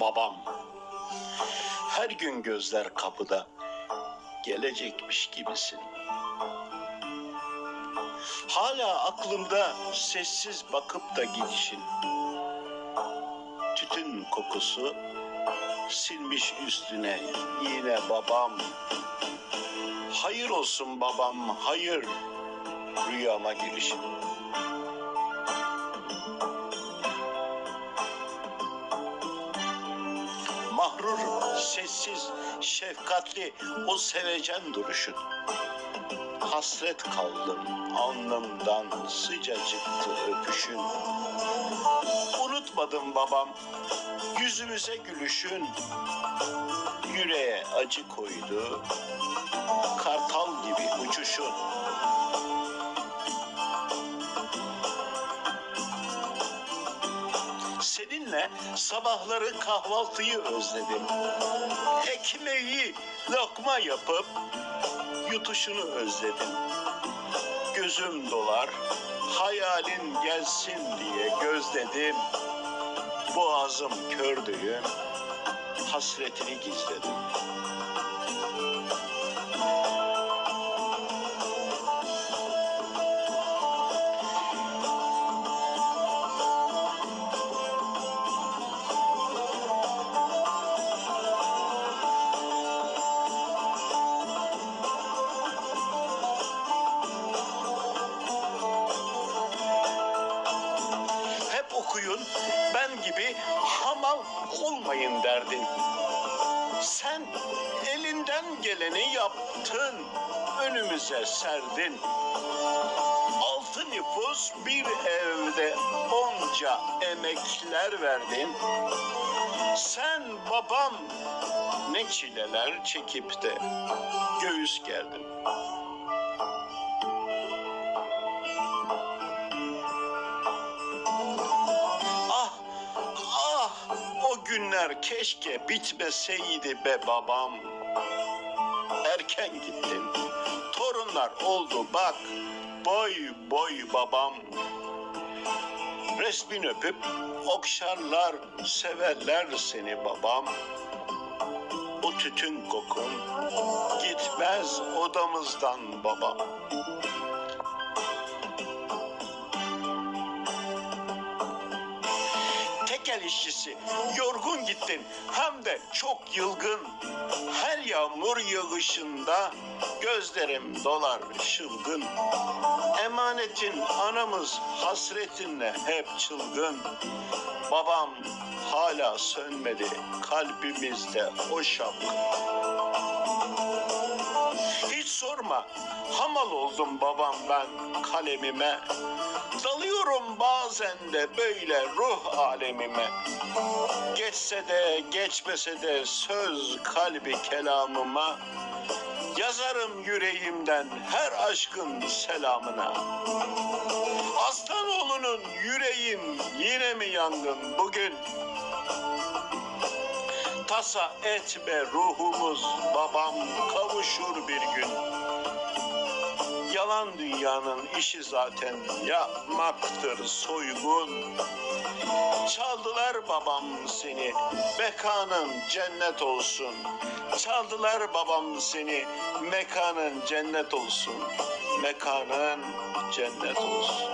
babam. Her gün gözler kapıda, gelecekmiş gibisin. Hala aklımda sessiz bakıp da gidişin. Tütün kokusu silmiş üstüne yine babam. Hayır olsun babam, hayır rüyama girişin. Mahrur, sessiz, şefkatli o sevecen duruşun. Hasret kaldım alnımdan sıcacıktı öpüşün. Unutmadım babam yüzümüze gülüşün. Yüreğe acı koydu Seninle sabahları kahvaltıyı özledim. Ekmeği lokma yapıp yutuşunu özledim. Gözüm dolar, hayalin gelsin diye gözledim. Boğazım kördüğün hasretini gizledim. Okuyun, ben gibi hamal olmayın derdin. Sen elinden geleni yaptın, önümüze serdin. Altı nüfus bir evde onca emekler verdin. Sen babam ne çileler çekip de göğüs gerdin. Günler keşke bitmeseydi be babam. Erken gittin, torunlar oldu bak, boy boy babam. Resmin öpüp okşarlar, severler seni babam. O tütün kokun gitmez odamızdan babam. Tekel işçisi. Yorgun gittin hem de çok yılgın. Her yağmur yağışında gözlerim dolar çılgın. Emanetin anamız hasretinle hep çılgın. Babam hala sönmedi kalbimizde o şapka. Sorma hamal oldum babam ben kalemime. Dalıyorum bazen de böyle ruh alemime. Geçse de geçmese de söz kalbi kelamıma. Yazarım yüreğimden her aşkın selamına. Aslanoğlunun yüreğim yine mi yangın bugün? Tasa etme ruhumuz babam kavuşur bir gün. Yalan dünyanın işi zaten yapmaktır soygun. Çaldılar babam seni, mekanın cennet olsun. Çaldılar babam seni, mekanın cennet olsun. Mekanın cennet olsun.